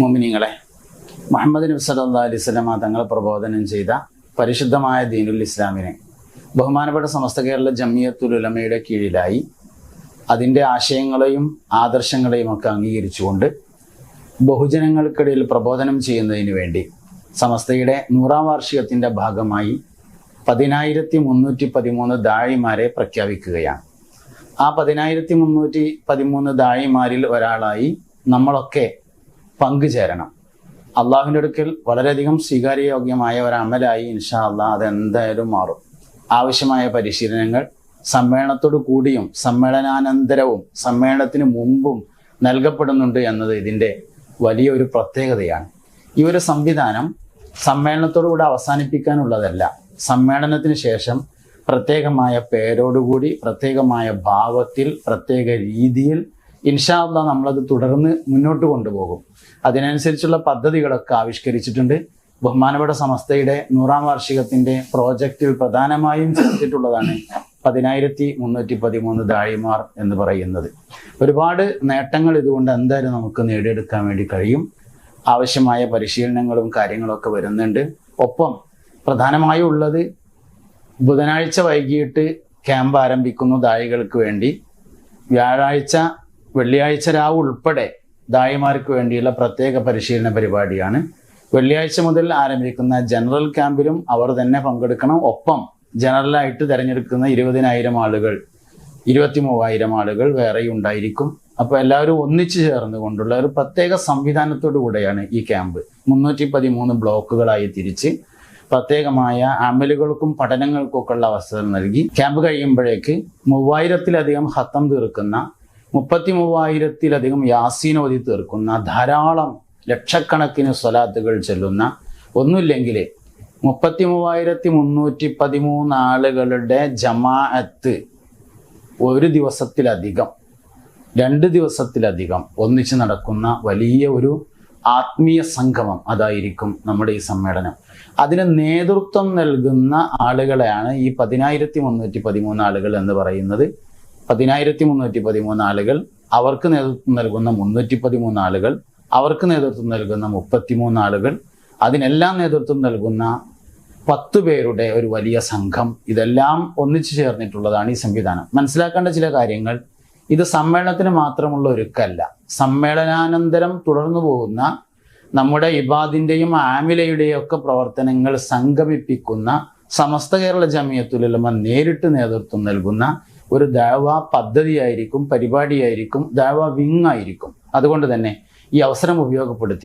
മോമിനിങ്ങളെ മുഹമ്മദ് നബി സല്ലാ അലൈവലമ തങ്ങൾ പ്രബോധനം ചെയ്ത പരിശുദ്ധമായ ദീനുൽ ഇസ്ലാമിനെ ബഹുമാനപ്പെട്ട സമസ്ത കേരള ജമ്മിയത്തുലമയുടെ കീഴിലായി അതിന്റെ ആശയങ്ങളെയും ആദർശങ്ങളെയും ഒക്കെ അംഗീകരിച്ചുകൊണ്ട് ബഹുജനങ്ങൾക്കിടയിൽ പ്രബോധനം ചെയ്യുന്നതിന് വേണ്ടി സമസ്തയുടെ നൂറാം വാർഷികത്തിന്റെ ഭാഗമായി പതിനായിരത്തി മുന്നൂറ്റി പതിമൂന്ന് ദാഴിമാരെ പ്രഖ്യാപിക്കുകയാണ്. ആ പതിനായിരത്തി മുന്നൂറ്റി പതിമൂന്ന് ദാഴിമാരിൽ ഒരാളായി നമ്മളൊക്കെ പങ്കുചേരണം. അള്ളാഹുവിന്റെ അടുക്കൽ വളരെയധികം സ്വീകാര്യയോഗ്യമായ ഒരു അമലായി ഇൻഷാ അള്ളാഹ് അതെന്തായാലും മാറും. ആവശ്യമായ പരിശീലനങ്ങൾ സമ്മേളനത്തോടു കൂടിയും സമ്മേളനാനന്തരവും സമ്മേളനത്തിന് മുമ്പും നൽകപ്പെടുന്നുണ്ട് എന്നത് ഇതിന്റെ വലിയൊരു പ്രത്യേകതയാണ്. ഈ ഒരു സംവിധാനം സമ്മേളനത്തോടുകൂടെ അവസാനിപ്പിക്കാനുള്ളതല്ല. സമ്മേളനത്തിന് ശേഷം പ്രത്യേകമായ പേരോടുകൂടി പ്രത്യേകമായ ഭാവത്തിൽ പ്രത്യേക രീതിയിൽ ഇൻഷാല്ല നമ്മളത് തുടർന്ന് മുന്നോട്ട് കൊണ്ടുപോകും. അതിനനുസരിച്ചുള്ള പദ്ധതികളൊക്കെ ആവിഷ്കരിച്ചിട്ടുണ്ട്. ബഹുമാനപ്പെട്ട സമസ്തയുടെ നൂറാം വാർഷികത്തിന്റെ പ്രോജക്റ്റിൽ പ്രധാനമായും ചെയ്തിട്ടുള്ളതാണ് പതിനായിരത്തി മുന്നൂറ്റി പതിമൂന്ന് ദാഴിമാർ എന്ന് പറയുന്നത്. ഒരുപാട് നേട്ടങ്ങൾ ഇതുകൊണ്ട് എന്തായാലും നമുക്ക് നേടിയെടുക്കാൻ വേണ്ടി കഴിയും. ആവശ്യമായ പരിശീലനങ്ങളും കാര്യങ്ങളൊക്കെ വരുന്നുണ്ട്. ഒപ്പം പ്രധാനമായും ഉള്ളത് ബുധനാഴ്ച വൈകിട്ട് ക്യാമ്പ് ആരംഭിക്കുന്നു ദാഴികൾക്ക് വേണ്ടി. വ്യാഴാഴ്ച വെള്ളിയാഴ്ച രാവ് ഉൾപ്പെടെ ദായിമാർക്ക് വേണ്ടിയുള്ള പ്രത്യേക പരിശീലന പരിപാടിയാണ്. വെള്ളിയാഴ്ച മുതൽ ആരംഭിക്കുന്ന ജനറൽ ക്യാമ്പിലും അവർ തന്നെ പങ്കെടുക്കണം. ഒപ്പം ജനറലായിട്ട് തിരഞ്ഞെടുക്കുന്ന ഇരുപതിനായിരം ആളുകൾ ഇരുപത്തി മൂവായിരം ആളുകൾ വേറെയും ഉണ്ടായിരിക്കും. അപ്പോൾ എല്ലാവരും ഒന്നിച്ചു ചേർന്ന് കൊണ്ടുള്ള ഒരു പ്രത്യേക സംവിധാനത്തോടു കൂടെയാണ് ഈ ക്യാമ്പ്. മുന്നൂറ്റി പതിമൂന്ന് ബ്ലോക്കുകളായി തിരിച്ച് പ്രത്യേകമായ അമലുകൾക്കും പഠനങ്ങൾക്കൊക്കെ ഉള്ള അവസരം നൽകി. ക്യാമ്പ് കഴിയുമ്പോഴേക്ക് മൂവായിരത്തിലധികം ഹത്തം തീർക്കുന്ന മുപ്പത്തി മൂവായിരത്തിലധികം യാസീൻ ഓതി തീർക്കുന്ന ധാരാളം ലക്ഷക്കണക്കിന് സ്വലാത്തുകൾ ചെല്ലുന്ന ഒന്നുമില്ലെങ്കിൽ മുപ്പത്തി മൂവായിരത്തി മുന്നൂറ്റി പതിമൂന്ന് ആളുകളുടെ ജമാഅത്ത് ഒരു ദിവസത്തിലധികം രണ്ട് ദിവസത്തിലധികം ഒന്നിച്ച് നടക്കുന്ന വലിയ ഒരു ആത്മീയ സംഗമം അതായിരിക്കും നമ്മുടെ ഈ സമ്മേളനം. അതിന് നേതൃത്വം നൽകുന്ന ആളുകളെയാണ് ഈ പതിനായിരത്തി മുന്നൂറ്റി പതിമൂന്ന് ആളുകൾ എന്ന് പറയുന്നത്. പതിനായിരത്തി മുന്നൂറ്റി പതിമൂന്ന് ആളുകൾ അവർക്ക് നേതൃത്വം നൽകുന്ന മുന്നൂറ്റി പതിമൂന്ന് ആളുകൾ അവർക്ക് നേതൃത്വം നൽകുന്ന മുപ്പത്തിമൂന്ന് ആളുകൾ അതിനെല്ലാം നേതൃത്വം നൽകുന്ന പത്ത് പേരുടെ ഒരു വലിയ സംഘം. ഇതെല്ലാം ഒന്നിച്ചു ചേർന്നിട്ടുള്ളതാണ് ഈ സംവിധാനം. മനസ്സിലാക്കേണ്ട ചില കാര്യങ്ങൾ. ഇത് സമ്മേളനത്തിന് മാത്രമുള്ള ഒരുക്കല്ല. സമ്മേളനാനന്തരം തുടർന്നു പോകുന്ന നമ്മുടെ ഇബാദിന്റെയും ആമിലയുടെയും ഒക്കെ പ്രവർത്തനങ്ങൾ സംഗമിപ്പിക്കുന്ന സമസ്ത കേരള ജമിയത്തുലമ നേരിട്ട് നേതൃത്വം നൽകുന്ന ഒരു ദാവ പദ്ധതിയായിരിക്കും പരിപാടിയായിരിക്കും ദാവ വിങ് ആയിരിക്കും അതുകൊണ്ട് തന്നെ ഈ അവസരം ഉപയോഗപ്പെടുത്തി